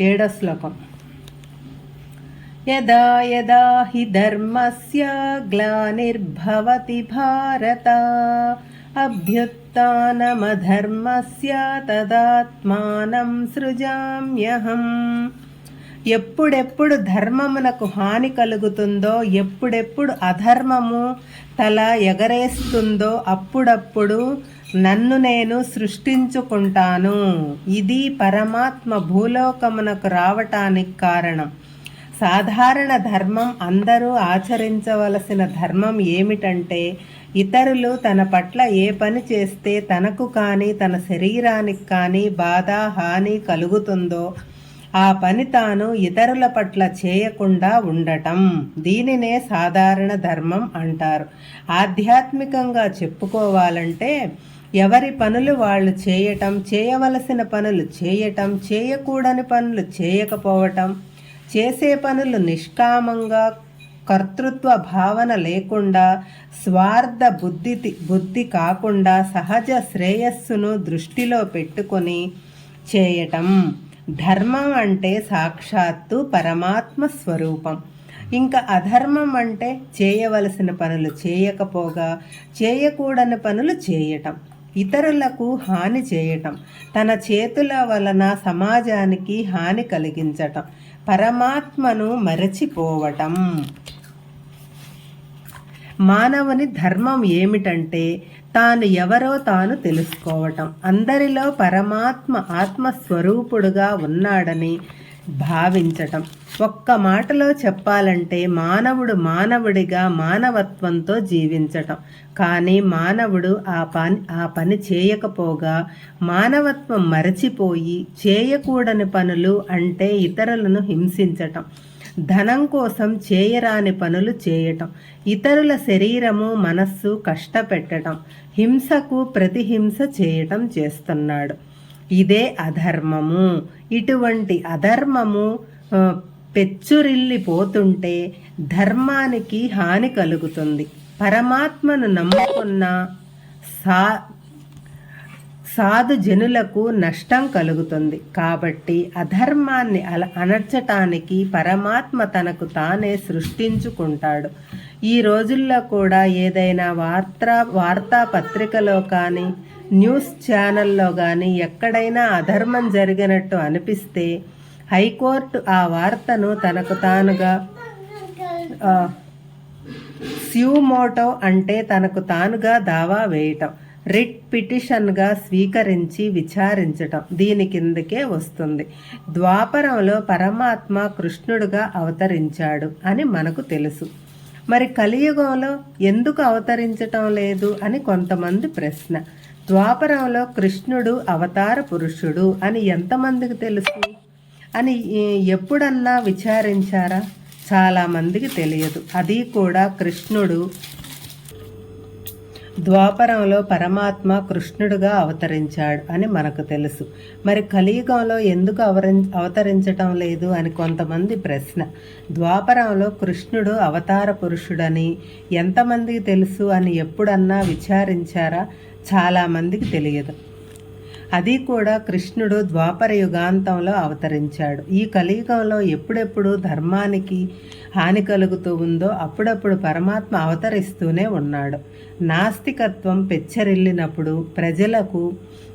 Add श्लोक यदा यदा हि धर्मस्य ग्लानिर्भवति भारत अभ्युत्थानमधर्मस्य तदात्मानं सृजाम्यहम्। ఎప్పుడెప్పుడు ధర్మమునకు హాని కలుగుతుందో ఎప్పుడెప్పుడు అధర్మము తల ఎగరేస్తుందో అప్పుడప్పుడు నన్ను నేను సృష్టించుకుంటాను. ఇది పరమాత్మ భూలోకమునకు రావటానికి కారణం. సాధారణ ధర్మం అందరూ ఆచరించవలసిన ధర్మం ఏమిటంటే ఇతరులు తన పట్ల ఏ పని చేస్తే తనకు కానీ తన శరీరానికి కానీ బాధ హాని కలుగుతుందో ఆ పని తాను ఇతరుల పట్ల చేయకుండా ఉండటం. దీనినే సాధారణ ధర్మం అంటారు. ఆధ్యాత్మికంగా చెప్పుకోవాలంటే ఎవరి పనులు వాళ్ళు చేయటం చేయవలసిన పనులు చేయటం చేయకూడని పనులు చేయకపోవటం చేసే పనులు నిష్కామంగా కర్తృత్వ భావన లేకుండా స్వార్థ బుద్ధి బుద్ధి కాకుండా సహజ శ్రేయస్సును దృష్టిలో పెట్టుకొని చేయటం. ధర్మం అంటే సాక్షాత్తు పరమాత్మ స్వరూపం. ఇంకా అధర్మం అంటే చేయవలసిన పనులు చేయకపోగా చేయకూడని పనులు చేయటం. ఇతరులకు హాని చేయటం. తన చేతుల వలన సమాజానికి హాని కలిగించటం. పరమాత్మను మరచిపోవటం. మానవుని ధర్మం ఏమిటంటే తాను ఎవరో తాను తెలుసుకోవటం. అందరిలో పరమాత్మ ఆత్మస్వరూపుడుగా ఉన్నాడని భావించటం. ఒక్క మాటలో చెప్పాలంటే మానవుడు మానవుడిగా మానవత్వంతో జీవించటం. కానీ మానవుడు ఆ పని ఆ పని చేయకపోగా మానవత్వం మరచిపోయి చేయకూడని పనులు అంటే ఇతరులను హింసించటం. ధనం కోసం చేయరాని పనులు చేయటం ఇతరుల శరీరము మనస్సు కష్టపెట్టడం హింసకు ప్రతిహింస చేయటం చేస్తున్నాడు. ఇదే అధర్మము. ఇటువంటి అధర్మము పెచ్చురిల్లిపోతుంటే ధర్మానికి హాని కలుగుతుంది. పరమాత్మను నమ్ముకున్న సా సాధు జనులకు నష్టం కలుగుతుంది. కాబట్టి అధర్మాన్ని అల అనర్చటానికి పరమాత్మ తనకు తానే సృష్టించుకుంటాడు. ఈ రోజుల్లో కూడా ఏదైనా వార్తా వార్తాపత్రికలో కానీ న్యూస్ ఛానల్లో కానీ ఎక్కడైనా అధర్మం జరిగినట్టు అనిపిస్తే హైకోర్టు ఆ వార్తను తనకు తానుగా స్యూమోటో అంటే తనకు తానుగా దావా వేయటం. రిట్ పిటిషన్గా స్వీకరించి విచారించటం దీని కిందకే వస్తుంది. ద్వాపరంలో పరమాత్మ కృష్ణుడుగా అవతరించాడు అని మనకు తెలుసు. మరి కలియుగంలో ఎందుకు అవతరించటం లేదు అని కొంతమంది ప్రశ్న. ద్వాపరంలో కృష్ణుడు అవతార పురుషుడు అని ఎంతమందికి తెలుసు? అని ఎప్పుడన్నా విచారించారా? చాలామందికి తెలియదు. అది కూడా కృష్ణుడు ద్వాపరంలో పరమాత్మ కృష్ణుడుగా అవతరించాడు అని మనకు తెలుసు. మరి కలియుగంలో ఎందుకు అవరం అవతరించటం లేదు అని కొంతమంది ప్రశ్న. ద్వాపరంలో కృష్ణుడు అవతార పురుషుడని ఎంతమందికి తెలుసు అని ఎప్పుడన్నా విచారించారా? చాలామందికి తెలియదు. అది కూడా కృష్ణుడు ద్వాపర యుగాంతంలో అవతరించాడు. ఈ కలియుగంలో ఎప్పుడెప్పుడు ధర్మానికి హాని కలుగుతూ ఉందో అప్పుడప్పుడు పరమాత్మ అవతరిస్తూనే ఉన్నాడు. నాస్తికత్వం పెచ్చరిల్లినప్పుడు ప్రజలకు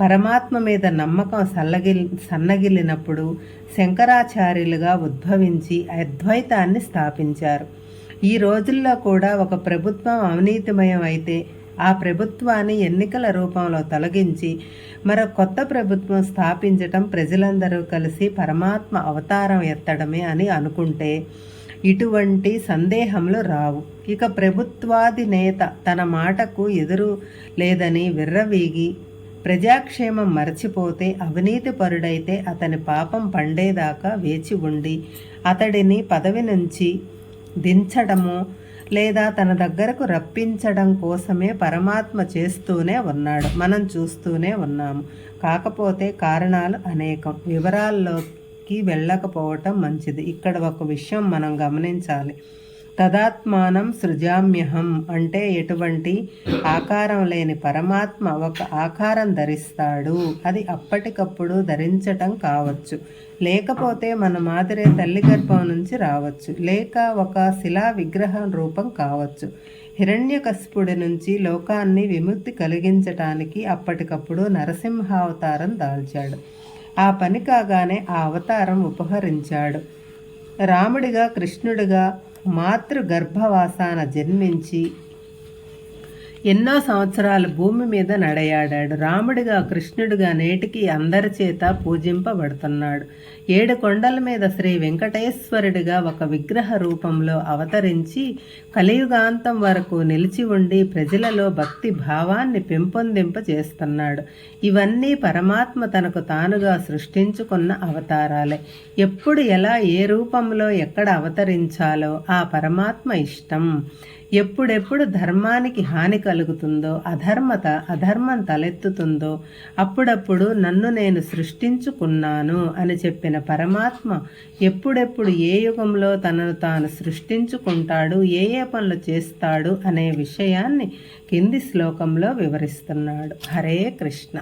పరమాత్మ మీద నమ్మకం సల్లగిల్ సన్నగిల్లినప్పుడు శంకరాచార్యులుగా ఉద్భవించి అద్వైతాన్ని స్థాపించారు. ఈ రోజుల్లో కూడా ఒక ప్రభుత్వం అవినీతిమయం అయితే ఆ ప్రభుత్వాన్ని ఎన్నికల రూపంలో తొలగించి మరో కొత్త ప్రభుత్వం స్థాపించటం ప్రజలందరూ కలిసి పరమాత్మ అవతారం ఎత్తడమే అని అనుకుంటే ఇటువంటి సందేహంలో రావు. ఇక ప్రభుత్వాధినేత తన మాటకు ఎదురు లేదని విర్రవీగి ప్రజాక్షేమం మరచిపోతే అవినీతి పరుడైతే అతని పాపం పండేదాకా వేచి ఉండి అతడిని పదవి నుంచి దించడము లేదా తన దగ్గరకు రప్పించడం కోసమే పరమాత్మ చేస్తూనే ఉన్నాడు. మనం చూస్తూనే ఉన్నాము. కాకపోతే కారణాలు అనేకం. కి వెళ్ళకపోవటం మంచిది. ఇక్కడ ఒక విషయం మనం గమనించాలి. తదాత్మానం సృజామ్యహం అంటే ఎటువంటి ఆకారం లేని పరమాత్మ ఒక ఆకారం ధరిస్తాడు. అది అప్పటికప్పుడు ధరించటం కావచ్చు. లేకపోతే మన మాదిరే తల్లి గర్భం నుంచి రావచ్చు. లేక ఒక శిలా విగ్రహం రూపం కావచ్చు. హిరణ్యకశిపుడి నుంచి లోకాన్ని విముక్తి కలిగించటానికి అప్పటికప్పుడు నరసింహావతారం దాల్చాడు. ఆ పని కాగానే ఆ అవతారం ఉపహరించాడు. రాముడిగా కృష్ణుడిగా మాతృ గర్భవాసాన జన్మించి ఎన్నో సంవత్సరాలు భూమి మీద నడయాడాడు. రాముడిగా కృష్ణుడిగా నేటికి అందరి చేత పూజింపబడుతున్నాడు. ఏడు కొండల మీద శ్రీ వెంకటేశ్వరుడిగా ఒక విగ్రహ రూపంలో అవతరించి కలియుగాంతం వరకు నిలిచి ఉండి ప్రజలలో భక్తి భావాన్ని పెంపొందింప చేస్తున్నాడు ఇవన్నీ పరమాత్మ తనకు తానుగా సృష్టించుకున్న అవతారాలే. ఎప్పుడు ఎలా ఏ రూపంలో ఎక్కడ అవతరించాలో ఆ పరమాత్మ ఇష్టం. ఎప్పుడెప్పుడు ధర్మానికి హాని కలుగుతుందో అధర్మత అధర్మం తలెత్తుతుందో అప్పుడప్పుడు నన్ను నేను సృష్టించుకున్నాను అని చెప్పిన పరమాత్మ ఎప్పుడెప్పుడు ఏ యుగంలో తనను తాను సృష్టించుకుంటాడు ఏ ఏ పనులు చేస్తాడు అనే విషయాన్ని కింది శ్లోకంలో వివరిస్తున్నాడు. హరే కృష్ణ.